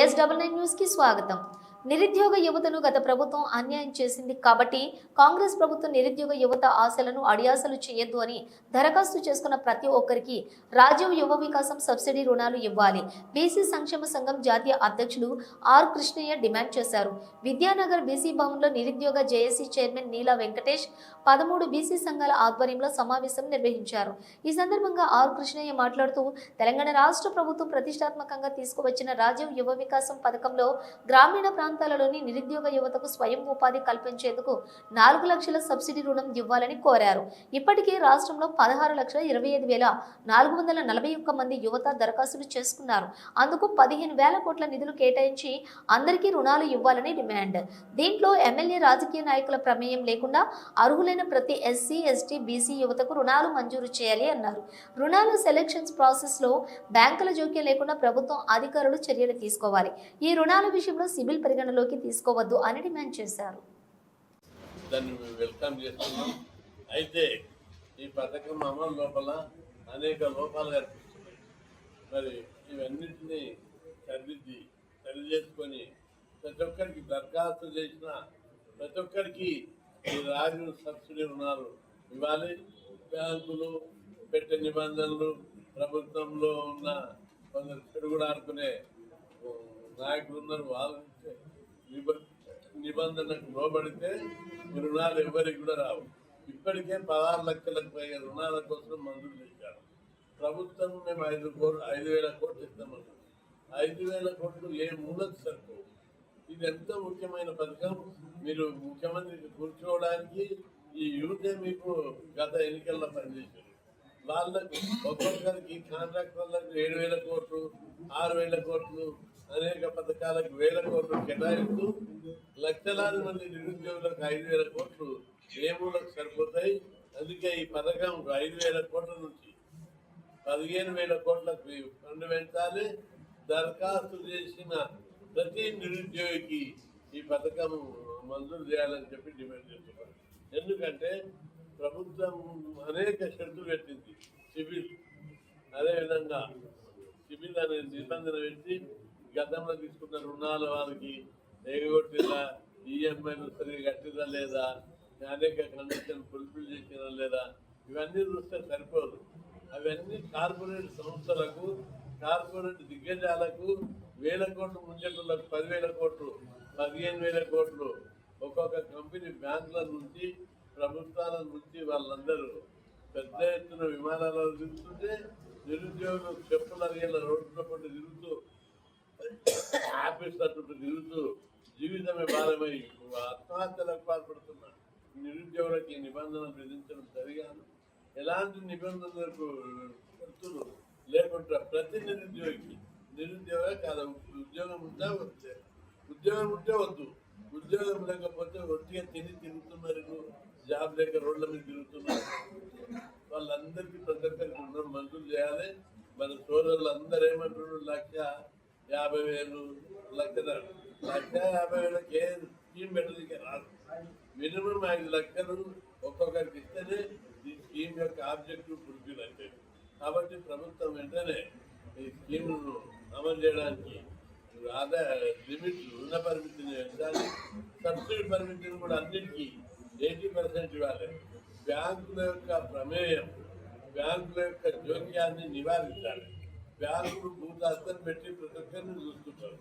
Yes double nine news కి స్వాగతం నిరుద్యోగ యువతను గత ప్రభుత్వం అన్యాయం చేసింది కాబట్టి కాంగ్రెస్ ప్రభుత్వం నిరుద్యోగ యువత ఆశలను అడియాసలు చేయొద్దు అని దరఖాస్తు చేసుకున్న ప్రతి ఒక్కరికి రాజీవ్ యువ వికాసం సబ్సిడీ రుణాలు ఇవ్వాలి. బీసీ సంక్షేమ సంఘం జాతీయ అధ్యక్షులు ఆర్ కృష్ణయ్య డిమాండ్ చేశారు. విద్యానగర్ బీసీ భవన్లో నిరుద్యోగ జేఏసీ చైర్మన్ నీలా వెంకటేష్ పదమూడు బీసీ సంఘాల ఆధ్వర్యంలో సమావేశం నిర్వహించారు. ఈ సందర్భంగా ఆర్ కృష్ణయ్య మాట్లాడుతూ తెలంగాణ రాష్ట్ర ప్రభుత్వం ప్రతిష్టాత్మకంగా తీసుకువచ్చిన రాజీవ్ యువ వికాసం పథకంలో గ్రామీణ ప్రాంతాలలోని నిరుద్యోగ యువతకు స్వయం ఉపాధి కల్పించేందుకు నాలుగు లక్షల సబ్సిడీ రుణం ఇవ్వాలని కోరారు. ఇప్పటికే రాష్ట్రంలో పదహారు లక్షల ఇరవై ఐదు వేల నాలుగు వందల నలభై ఒక్క మంది యువత దరఖాస్తులు చేసుకున్నారు. అందుకు పదిహేను వేల కోట్ల నిధులు కేటాయించి అందరికీ రుణాలు ఇవ్వాలని డిమాండ్. దీంట్లో ఎమ్మెల్యే రాజకీయ నాయకుల ప్రమేయం లేకుండా అర్హులైన ప్రతి ఎస్సీ ఎస్టీ బీసీ యువతకు రుణాలు మంజూరు చేయాలి అన్నారు. రుణాలు సెలక్షన్స్ ప్రాసెస్లో బ్యాంకుల జోక్యం లేకుండా ప్రభుత్వం అధికారులు చర్యలు తీసుకోవాలి. ఈ రుణాల విషయంలో సిబిల్ పరిగణలోకి తీసుకోవద్దు అని డిమాండ్ చేశారు. దాన్ని మేము వెల్కమ్ చేస్తున్నాం. అయితే ఈ పథకం అమలు లోపల అనేక లోపాలు కనిపిస్తున్నాయి. మరి ఇవన్నింటినీ సరిదిద్ది సరి చేసుకొని ప్రతి ఒక్కరికి దరఖాస్తు చేసిన ప్రతి ఒక్కరికి ఈ రాజు సబ్సిడీ రుణాలు ఇవ్వాలి. బ్యాంకులు పెట్టే నిబంధనలు ప్రభుత్వంలో ఉన్న కొందరు చెడుగుడు ఆడుకునే నాయకులు ఉన్నారు వాళ్ళు నిబంధనకు లోబడితే ఈ రుణాలు ఎవరికి కూడా రావు. ఇప్పటికే పదహారు లక్షలకు పైగా రుణాల కోసం మంజూరు చేశారు. ప్రభుత్వం మేము ఐదు కోట్లు ఐదు వేల కోట్లు ఇస్తామన్నాం ఐదు వేల కోట్లు ఏ మూలకు సరిపోవు. ఇది ఎంతో ముఖ్యమైన పథకం? మీరు ముఖ్యమంత్రికి కూర్చోవడానికి ఈ యూతే మీకు గత ఎన్నికల్లో పనిచేశారు. వాళ్ళకు ఒక్కొక్కరికి కాంట్రాక్టర్లకు ఏడు వేల కోట్లు ఆరు వేల కోట్లు అనేక పథకాలకు వేల కోట్లు కేటాయిస్తూ లక్షలాది మంది నిరుద్యోగులకు ఐదు వేల కోట్లు ఏ సరిపోతాయి. అందుకే ఈ పథకం ఐదు వేల కోట్ల నుంచి పదిహేను వేల కోట్లకు ఫండ్ పెంచాలి. దరఖాస్తు చేసిన ప్రతి నిరుద్యోగికి ఈ పథకం మంజూరు చేయాలని చెప్పి డిమాండ్ చేస్తున్నారు ఎందుకంటే ప్రభుత్వం అనేక షరతులు పెట్టింది. సిబిల్. అదేవిధంగా సిబిల్ అనే నిబంధన పెట్టి గతంలో తీసుకున్న రుణాల వారికి ఎగగొట్టిరా ఈఎంఐలు సరిగ్గా కట్టిందా లేదా? అనేక కండిషన్ ఫుల్ఫిల్ చేసినా లేదా? ఇవన్నీ చూస్తే సరిపోదు. అవన్నీ కార్పొరేట్ సంస్థలకు కార్పొరేట్ దిగ్గజాలకు వేల కోట్లు ముంజటులకు పదివేల కోట్లు పదిహేను వేల కోట్లు ఒక్కొక్క కంపెనీ బ్యాంకుల నుంచి ప్రభుత్వాల నుంచి వాళ్ళందరూ పెద్ద ఎత్తున విమానాలలో తిరుగుతుంటే నిరుద్యోగులు చెప్పులు అరిగేలా రోడ్ల పట్టు తిరుగుతూ ఆఫీస్ తిరుగుతూ జీవితమే భారమై ఆత్మహత్యలకు పాల్పడుతున్నాడు నిరుద్యోగులకి ఈ నిబంధనలు విధించడం సరిగాను. ఎలాంటి నిబంధనలకు కడుతులు లేకుండా ప్రతి నిరుద్యోగికి నిరుద్యోగ కాదు ఉద్యోగం ఉంటే వద్దే ఉద్యోగం ఉంటే వద్దు. ఉద్యోగం లేకపోతే ఒట్టిగా తిని తిరుగుతున్నారు. జాబ్ లేక రోడ్ల మీద తిరుగుతున్నారు. వాళ్ళందరికీ ప్రతి ఒక్కరికి రుణం మంజూరు చేయాలి. మన సోదరులు అందరూ ఏమంటున్నారు? లక్ష్య యాభై వేలు లక్షల లక్ష యాభై వేలకి ఏ స్కీమ్ పెట్టడానికి రాదు మినిమం ఐదు లక్షలు ఒక్కొక్కరికి ఇస్తేనే ఈ స్కీమ్ యొక్క ఆబ్జెక్టివ్ ఫుల్ఫిల్ అంటే. కాబట్టి ప్రభుత్వం వెంటనే ఈ స్కీమ్ను అమలు చేయడానికి ఆదాయ లిమిట్ రుణ పరిమితిని పెంచాలి. సబ్సిడీ పరిమితిని కూడా అన్నిటికీ ఎయిటీ పర్సెంట్ ఇవ్వాలి. బ్యాంకుల యొక్క ప్రమేయం బ్యాంకుల యొక్క జోక్యాన్ని నివారించాలి. బ్యాంకులు భూదాస్తం పెట్టి ప్రతి ఒక్కరిని చూస్తుంటారు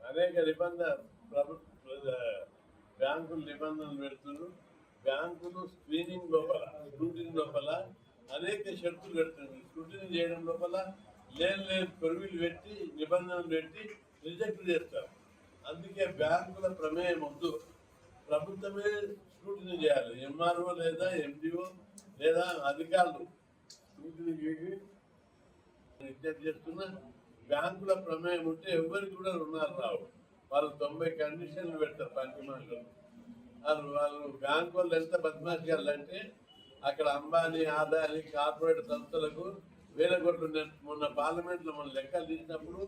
అనేక నిబంధన ప్రభుత్వ బ్యాంకులు నిబంధనలు పెడుతున్నారు. బ్యాంకులు స్క్రీనింగ్ లోపల స్క్రూటింగ్ లోపల అనేక షరతులు పెడుతున్నారు. స్క్రూటింగ్ చేయడం లోపల లేని లేని కొరువులు పెట్టి నిబంధనలు పెట్టి రిజెక్ట్ చేస్తారు. అందుకే బ్యాంకుల ప్రమేయం వద్దు. ప్రభుత్వమే స్క్రూటినీ చేయాలి. ఎంఆర్ఓ లేదా ఎండిఓ లేదా అధికారులు స్క్రూటినీ చేసి విజ్ఞప్తి చేస్తున్నా బ్యాంకుల ప్రమేయం ఉంటే ఎవరికి కూడా రుణాలు రావు. వాళ్ళు తొంభై కండిషన్లు పెడతారు పంచమాలు వాళ్ళు వాళ్ళు బ్యాంకు వాళ్ళు ఎంత బద్మాషి అంటే అక్కడ అంబానీ ఆదాని కార్పొరేట్ సంస్థలకు వేల కోట్లు మొన్న పార్లమెంట్లో మన లెక్కలు తీసినప్పుడు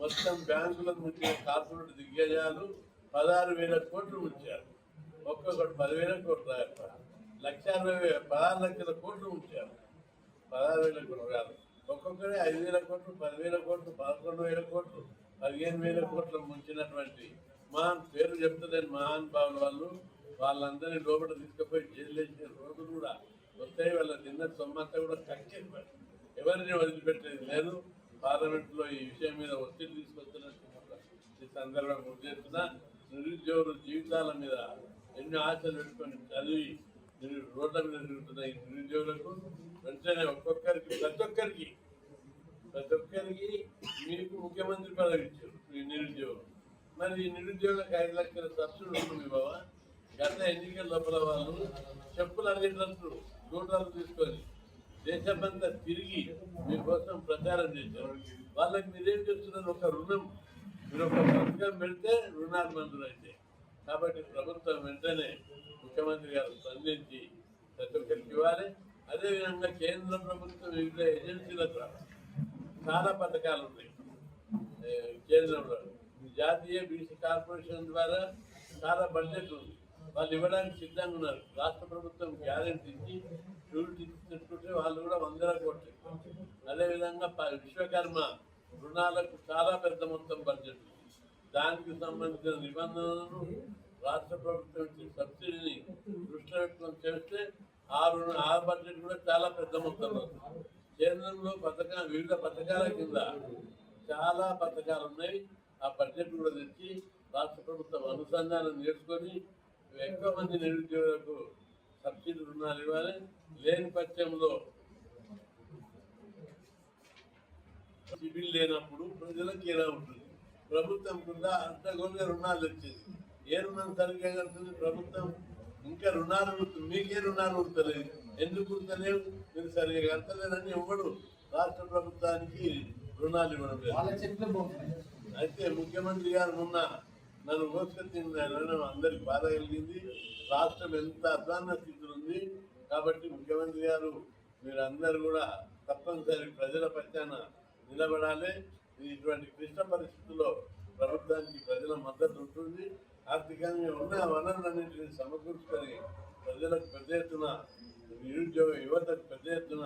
మొత్తం బ్యాంకులకు ముంచిన కార్పొరేట్ దిగ్గజాలు పదహారు వేల కోట్లు ఉంచారు. ఒక్కొక్కటి పదివేల కోట్లు తయారు లక్ష అరవై పదహారు లక్షల కోట్లు ఉంచారు. పదహారు వేల కోట్లు కాదు. ఒక్కొక్కరే ఐదు వేల కోట్లు పదివేల కోట్లు పదకొండు వేల కోట్లు పదిహేను వేల కోట్లు ముంచినటువంటి మహాన్ పేరు చెప్తలేని మహాన్ భావుల వాళ్ళు వాళ్ళందరినీ లోపల తీసుకుపోయి జైలు వేసిన రోజులు కూడా వస్తాయి. వాళ్ళ తిన్న సొమ్మంతా కూడా కక్కేది ఎవరిని వదిలిపెట్టేది లేదు. పార్లమెంట్లో ఈ విషయం మీద ఒత్తిడి తీసుకొస్తున్నట్టు ఈ సందర్భంగా గుర్తు చేస్తున్నా నిరుద్యోగుల జీవితాల మీద ఎన్నో ఆశలు పెట్టుకొని చదివి నిరు- రోడ్ల మీద తిరుగుతున్న నిరుద్యోగులకు వెంటనే ఒక్కొక్కరికి ప్రతి ఒక్కరికి ప్రతి ఒక్కరికి మీకు ముఖ్యమంత్రి పదవి ఇచ్చారు ఈ నిరుద్యోగం. మరి ఈ నిరుద్యోగులకు ఐదు లక్షల సబ్సిడీ ఉంటుంది బాబా గత ఎన్నికల లోపల వాళ్ళు చెప్పులు అడిగినట్లు నోటాలు తీసుకొని దేశమంతా తిరిగి మీకోసం ప్రచారం చేశారు. వాళ్ళకి మీరేం చేస్తున్నారు ఒక రుణం. మీరు ఒక పథకం పెడితే రుణాలు మంజూరు అయితే కాబట్టి ప్రభుత్వం వెంటనే ముఖ్యమంత్రి గారు స్పందించి ప్రతి ఒక్కరికి ఇవ్వాలి. అదేవిధంగా కేంద్ర ప్రభుత్వం వివిధ ఏజెన్సీల ద్వారా చాలా పథకాలు ఉన్నాయి. కేంద్రంలో. జాతీయ బీసీ కార్పొరేషన్ ద్వారా చాలా బడ్జెట్ ఉంది. వాళ్ళు ఇవ్వడానికి సిద్ధంగా ఉన్నారు. రాష్ట్ర ప్రభుత్వం గ్యారెంటీ ఇచ్చి షూరిటీ తీసుకుంటే వాళ్ళు కూడా వందల కోట్లు అదేవిధంగా విశ్వకర్మ రుణాలకు చాలా పెద్ద మొత్తం బడ్జెట్ ఉంది. దానికి సంబంధించిన నిబంధనలను రాష్ట్ర ప్రభుత్వం ఇచ్చే సబ్సిడీని దృష్టి పెట్టుకొని చేస్తే ఆ రుణ ఆ బడ్జెట్ కూడా చాలా పెద్ద మొత్తంలో కేంద్రంలో పథకం వివిధ పథకాల కింద చాలా పథకాలు ఉన్నాయి. ఆ బడ్జెట్ కూడా తెచ్చి రాష్ట్ర ప్రభుత్వం అనుసంధానం చేసుకొని ఎక్కువ మంది నిరుద్యోగులకు సబ్సిడీ రుణాలు ఇవ్వాలి. లేని పక్షంలో సిబిల్ లేనప్పుడు ప్రజలకు ఎలా ఉంటుంది? ప్రభుత్వం కింద అడ్డగోలుగా రుణాలు వచ్చింది. ఏ రుణం సరిగ్గా కడుతుంది ప్రభుత్వం? ఇంకా రుణాలు మీకే రుణాలు ఉడతలేదు ఎందుకు ఉడతలేవు మీరు సరిగ్గా కడతలేదని ఇవ్వడు రాష్ట్ర ప్రభుత్వానికి రుణాలు ఇవ్వడం లేదు. అయితే ముఖ్యమంత్రి గారు మొన్న నన్ను మోసుకొచ్చిన అందరికి బాధ కలిగింది. రాష్ట్రం ఎంత అధ్వాన్న స్థితిలో ఉంది. కాబట్టి ముఖ్యమంత్రి గారు మీరందరూ కూడా తప్పనిసరి ప్రజల పక్షాన నిలబడాలి. ఇటువంటి క్లిష్ట పరిస్థితుల్లో ప్రభుత్వానికి ప్రజల మద్దతు ఉంటుంది. ఆర్థికంగా ఉన్న వనరులన్నింటినీ సమకూర్చుకొని ప్రజలకు పెద్ద ఎత్తున నిరుద్యోగ యువతకు పెద్ద ఎత్తున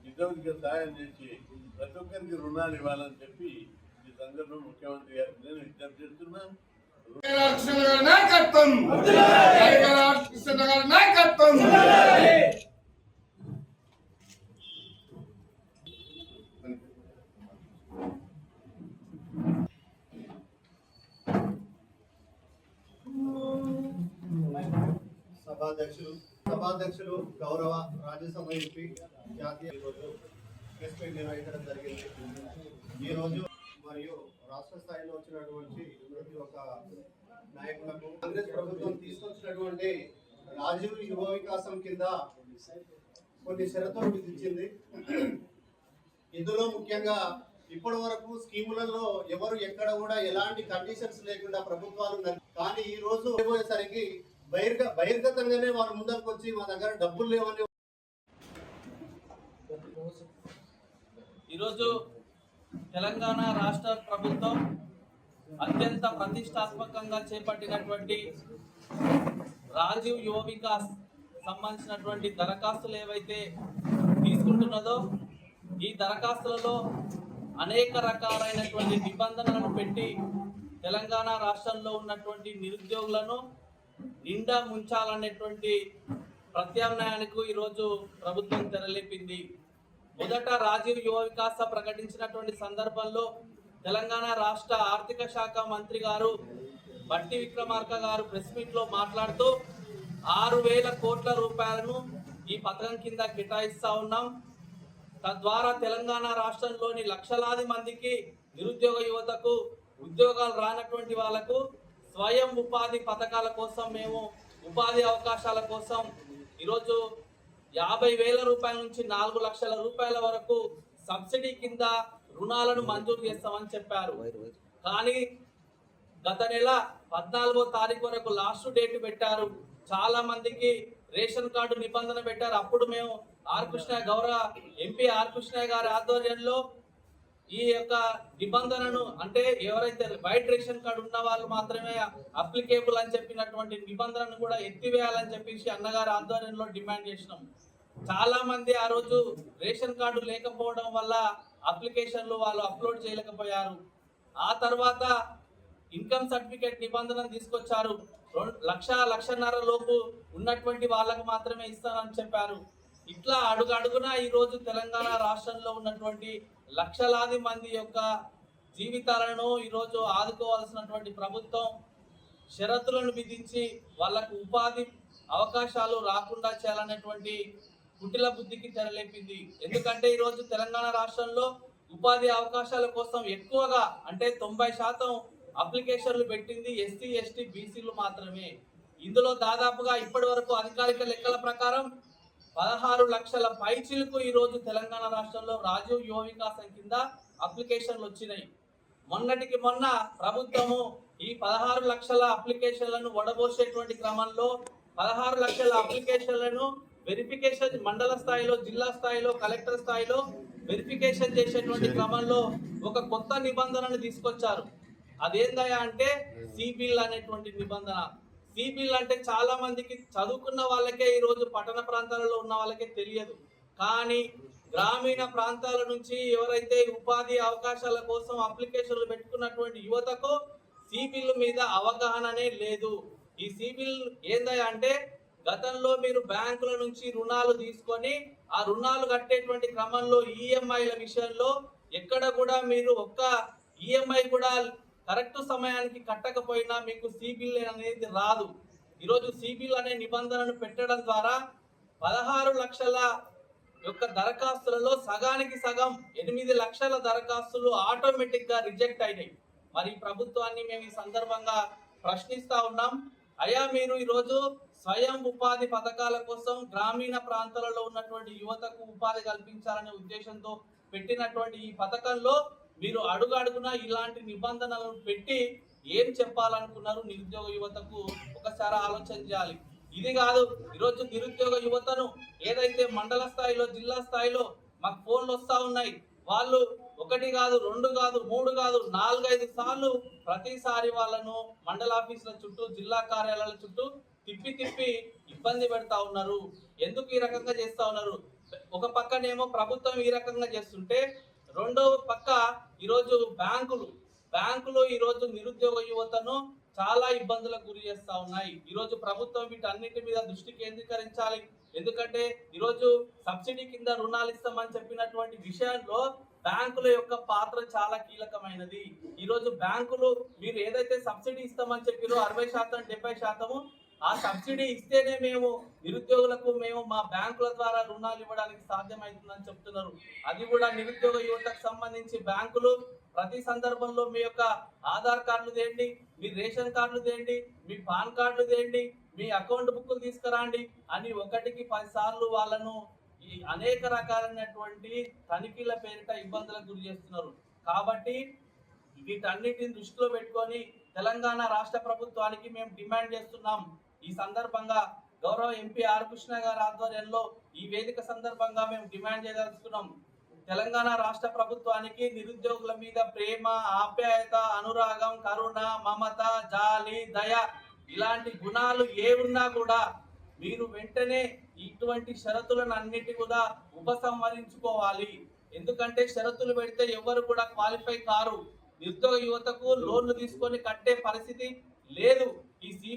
నిరుద్యోగ సహాయం చేసి ప్రతి ఒక్కరికి రుణాలు ఇవ్వాలని చెప్పి ఈ సందర్భంలో ముఖ్యమంత్రి గారికి నేను విజ్ఞప్తి చేస్తున్నా. నాయకత్వం! నాయకత్వం! సభాధ్యక్షులు సభాధ్యక్షులు గౌరవ రాజ్యసభ ఎంపీ జాతీయ ప్రెస్ మీట్ నిర్వహించడం జరిగింది. ఈరోజు మరియు రాష్ట్ర స్థాయిలో వచ్చినటువంటి ప్రతి ఒక్క నాయకులకు కాంగ్రెస్ ప్రభుత్వం తీసుకొచ్చినటువంటి రాజీవ్ యువ వికాసం కింద కొన్ని షరతులు విధించింది. ఇందులో ముఖ్యంగా ఇప్పటి వరకు స్కీములలో ఎవరు ఎక్కడ కూడా ఎలాంటి కండిషన్స్ లేకుండా ప్రభుత్వాలు కానీ ఈ రోజు పోయేసరికి బహిర్గ బహిర్గతంగానే వారు ముందరకు వచ్చి మా దగ్గర డబ్బులు లేవని ఈరోజు తెలంగాణ రాష్ట్ర ప్రభుత్వం అత్యంత ప్రతిష్టాత్మకంగా చేపట్టినటువంటి రాజీవ్ యువ వికాస్ సంబంధించినటువంటి దరఖాస్తులు ఏవైతే తీసుకుంటున్నదో ఈ దరఖాస్తులలో అనేక రకాలైనటువంటి నిబంధనలను పెట్టి తెలంగాణ రాష్ట్రంలో ఉన్నటువంటి నిరుద్యోగులను నిండా ముంచాలనేటువంటి ప్రత్యామ్నాయానికి ఈరోజు ప్రభుత్వం తెరలేపింది. మొదట రాజీవ్ యువ వికాస ప్రకటించినటువంటి సందర్భంలో తెలంగాణ రాష్ట్ర ఆర్థిక శాఖ మంత్రి గారు బట్టి విక్రమార్క గారు ప్రెస్ మీట్లో మాట్లాడుతూ ఆరు వేల కోట్ల రూపాయలను ఈ పథకం కింద కేటాయిస్తా ఉన్నాం. తద్వారా తెలంగాణ రాష్ట్రంలోని లక్షలాది మందికి నిరుద్యోగ యువతకు ఉద్యోగాలు రానటువంటి వాళ్ళకు స్వయం ఉపాధి పథకాల కోసం మేము ఉపాధి అవకాశాల కోసం ఈరోజు యాభై వేల రూపాయల నుంచి నాలుగు లక్షల రూపాయల వరకు సబ్సిడీ కింద రుణాలను మంజూరు చేస్తామని చెప్పారు. కానీ గత నెల పద్నాలుగో తారీఖు వరకు లాస్ట్ డేట్ పెట్టారు. చాలా మందికి రేషన్ కార్డు నిబంధన పెట్టారు. అప్పుడు మేము ఆర్ కృష్ణ గౌరవ ఎంపీ ఆర్ కృష్ణ గారి ఆధ్వర్యంలో ఈ యొక్క నిబంధనను అంటే ఎవరైతే వైట్ రేషన్ కార్డు ఉన్న వాళ్ళు మాత్రమే అప్లికేబుల్ అని చెప్పినటువంటి నిబంధనను కూడా ఎత్తివేయాలని చెప్పేసి అన్నగారి ఆధ్వర్యంలో డిమాండ్ చేసినాం. చాలా మంది ఆ రోజు రేషన్ కార్డు లేకపోవడం వల్ల అప్లికేషన్లు వాళ్ళు అప్లోడ్ చేయలేకపోయారు. ఆ తర్వాత ఇన్కమ్ సర్టిఫికేట్ నిబంధన తీసుకొచ్చారు. రెండు లక్ష లక్షన్నర లోపు ఉన్నటువంటి వాళ్ళకు మాత్రమే ఇస్తానని చెప్పారు. ఇట్లా అడుగడుగునా అడుగున ఈరోజు తెలంగాణ రాష్ట్రంలో ఉన్నటువంటి లక్షలాది మంది యొక్క జీవితాలను ఈరోజు ఆదుకోవాల్సినటువంటి ప్రభుత్వం షరతులను విధించి వాళ్ళకు ఉపాధి అవకాశాలు రాకుండా చేయాలనేటువంటి కుటిల బుద్ధికి తెరలేపింది. ఎందుకంటే ఈరోజు తెలంగాణ రాష్ట్రంలో ఉపాధి అవకాశాల కోసం ఎక్కువగా అంటే తొంభై శాతం అప్లికేషన్లు పెట్టింది ఎస్సీ ఎస్టీ బీసీలు మాత్రమే. ఇందులో దాదాపుగా ఇప్పటి వరకు అధికారిక లెక్కల ప్రకారం పదహారు లక్షల పైచిలకు ఈ రోజు తెలంగాణ రాష్ట్రంలో రాజీవ్ యువ వికాసం కింద అప్లికేషన్లు వచ్చినాయి. మొన్నటికి మొన్న ప్రభుత్వము ఈ పదహారు లక్షల అప్లికేషన్లను వడబోసేటువంటి క్రమంలో పదహారు లక్షల అప్లికేషన్లను వెరిఫికేషన్ మండల స్థాయిలో జిల్లా స్థాయిలో కలెక్టర్ స్థాయిలో వెరిఫికేషన్ చేసేటువంటి క్రమంలో ఒక కొత్త నిబంధనను తీసుకొచ్చారు. అదేందయ్యా అంటే సిబిల్ అనేటువంటి నిబంధన. సిబిల్ అంటే చాలా మందికి చదువుకున్న వాళ్ళకే ఈ రోజు పట్టణ ప్రాంతాలలో ఉన్న వాళ్ళకే తెలియదు. కానీ గ్రామీణ ప్రాంతాల నుంచి ఎవరైతే ఉపాధి అవకాశాల కోసం అప్లికేషన్లు పెట్టుకున్నటువంటి యువతకు సిబిల్ మీద అవగాహననే లేదు. ఈ సిబిల్ ఏందయ్యా అంటే గతంలో మీరు బ్యాంకుల నుంచి రుణాలు తీసుకొని ఆ రుణాలు కట్టేటువంటి క్రమంలో ఈఎంఐల విషయంలో ఎక్కడ కూడా మీరు ఒక్క ఈఎంఐ కూడా కరెక్ట్ సమయానికి కట్టకపోయినా మీకు సిబిల్ అనేది రాదు. ఈరోజు సిబిల్ అనే నిబంధనను పెట్టడం ద్వారా పదహారు లక్షల యొక్క దరఖాస్తులలో సగానికి సగం ఎనిమిది లక్షల దరఖాస్తులు ఆటోమేటిక్గా రిజెక్ట్ అయినాయి. మరి ప్రభుత్వాన్ని మేము ఈ సందర్భంగా ప్రశ్నిస్తా ఉన్నాం. అయ్యా మీరు ఈరోజు స్వయం ఉపాధి పథకాల కోసం గ్రామీణ ప్రాంతాలలో ఉన్నటువంటి యువతకు ఉపాధి కల్పించాలనే ఉద్దేశంతో పెట్టినటువంటి ఈ పథకంలో మీరు అడుగు అడుగున ఇలాంటి నిబంధనలను పెట్టి ఏం చెప్పాలనుకున్నారు నిరుద్యోగ యువతకు? ఒకసారి ఆలోచన చేయాలి. ఇది కాదు ఈరోజు నిరుద్యోగ యువతను ఏదైతే మండల స్థాయిలో జిల్లా స్థాయిలో మాకు ఫోన్లు వస్తూ ఉన్నాయి వాళ్ళు ఒకటి కాదు రెండు కాదు మూడు కాదు నాలుగైదు సార్లు ప్రతిసారి వాళ్ళను మండల ఆఫీసుల చుట్టూ జిల్లా కార్యాలయాల చుట్టూ తిప్పి తిప్పి ఇబ్బంది పెడతా ఉన్నారు. ఎందుకు ఈ రకంగా చేస్తూ ఉన్నారు? ఒక పక్కనేమో ప్రభుత్వం ఈ రకంగా చేస్తుంటే రెండవ పక్క ఈరోజు బ్యాంకులు. బ్యాంకులు ఈరోజు నిరుద్యోగ యువతను చాలా ఇబ్బందులకు గురి చేస్తా ఉన్నాయి. ఈరోజు ప్రభుత్వం వీటన్నిటి మీద దృష్టి కేంద్రీకరించాలి. ఎందుకంటే ఈరోజు సబ్సిడీ కింద రుణాలు ఇస్తామని చెప్పినటువంటి విషయంలో బ్యాంకుల యొక్క పాత్ర చాలా కీలకమైనది. ఈరోజు బ్యాంకులు మీరు ఏదైతే సబ్సిడీ ఇస్తామని చెప్పారో అరవై శాతం డెబ్బై శాతము ఆ సబ్సిడీ ఇస్తేనే మేము నిరుద్యోగులకు మేము మా బ్యాంకుల ద్వారా రుణాలు ఇవ్వడానికి సాధ్యమవుతుందని చెప్తున్నారు. అది కూడా నిరుద్యోగ యువతకు సంబంధించి బ్యాంకులు ప్రతి సందర్భంలో మీ యొక్క ఆధార్ కార్డులు తేండి మీ రేషన్ కార్డులు తేండి మీ పాన్ కార్డులు తేండి మీ అకౌంట్ బుక్లు తీసుకురండి అని ఒకటికి పది సార్లు వాళ్ళను ఈ అనేక రకాలైనటువంటి తనిఖీల పేరిట ఇబ్బందులకు గురి చేస్తున్నారు. కాబట్టి వీటన్నిటిని దృష్టిలో పెట్టుకొని తెలంగాణ రాష్ట్ర ప్రభుత్వానికి మేము డిమాండ్ చేస్తున్నాం. ఈ సందర్భంగా గౌరవ ఎంపీ ఆర్ కృష్ణ గారి ఆధ్వర్యంలో ఈ వేదిక సందర్భంగా మేము డిమాండ్ చేయదలుచుకున్నాం. తెలంగాణ రాష్ట్ర ప్రభుత్వానికి నిరుద్యోగుల మీద ప్రేమ ఆప్యాయత అనురాగం కరుణ మమత జాలి దయ ఇలాంటి గుణాలు ఏ ఉన్నా కూడా మీరు వెంటనే ఇటువంటి షరతులను అన్నిటి కూడా ఉపసంహరించుకోవాలి. ఎందుకంటే షరతులు పెడితే ఎవరు కూడా క్వాలిఫై కారు. నిరుద్యోగ యువతకు లోన్లు తీసుకొని కట్టే పరిస్థితి లేదు.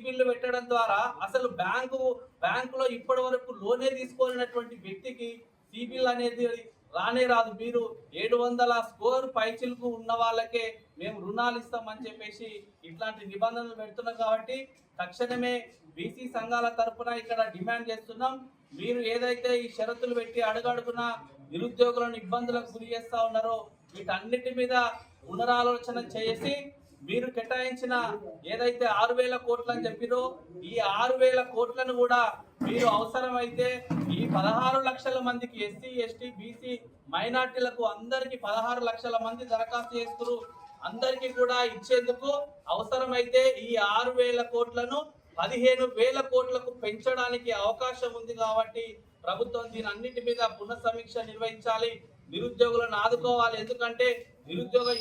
బిల్లు పెట్టడం ద్వారా అసలు బ్యాంకు బ్యాంకులో ఇప్పటి వరకు లోనే తీసుకోలేనటువంటి వ్యక్తికి సిబిల్ అనేది రానే రాదు. మీరు ఏడు వందల స్కోర్ పైచిలకు ఉన్న వాళ్ళకే మేము రుణాలు ఇస్తామని చెప్పేసి ఇట్లాంటి నిబంధనలు పెడుతున్నాం కాబట్టి తక్షణమే బీసీ సంఘాల తరఫున ఇక్కడ డిమాండ్ చేస్తున్నాం. మీరు ఏదైతే ఈ షరతులు పెట్టి అడుగడుగున నిరుద్యోగులను ఇబ్బందులకు గురి చేస్తా ఉన్నారో వీటన్నిటి మీద పునరాలోచన చేసి మీరు కేటాయించిన ఏదైతే ఆరు వేల కోట్లు అని చెప్పిరో ఈ ఆరు వేల కోట్లను కూడా మీరు అవసరమైతే ఈ పదహారు లక్షల మందికి ఎస్సీ ఎస్టీ బీసీ మైనార్టీలకు అందరికి పదహారు లక్షల మంది దరఖాస్తు చేస్తున్నారు. అందరికీ కూడా ఇచ్చేందుకు అవసరమైతే ఈ ఆరు వేల కోట్లను పదిహేను వేల కోట్లకు పెంచడానికి అవకాశం ఉంది కాబట్టి ప్రభుత్వం దీని అన్నిటి మీద పునః సమీక్ష నిర్వహించాలి. నిరుద్యోగులను ఆదుకోవాలి. ఎందుకంటే నిరుద్యోగ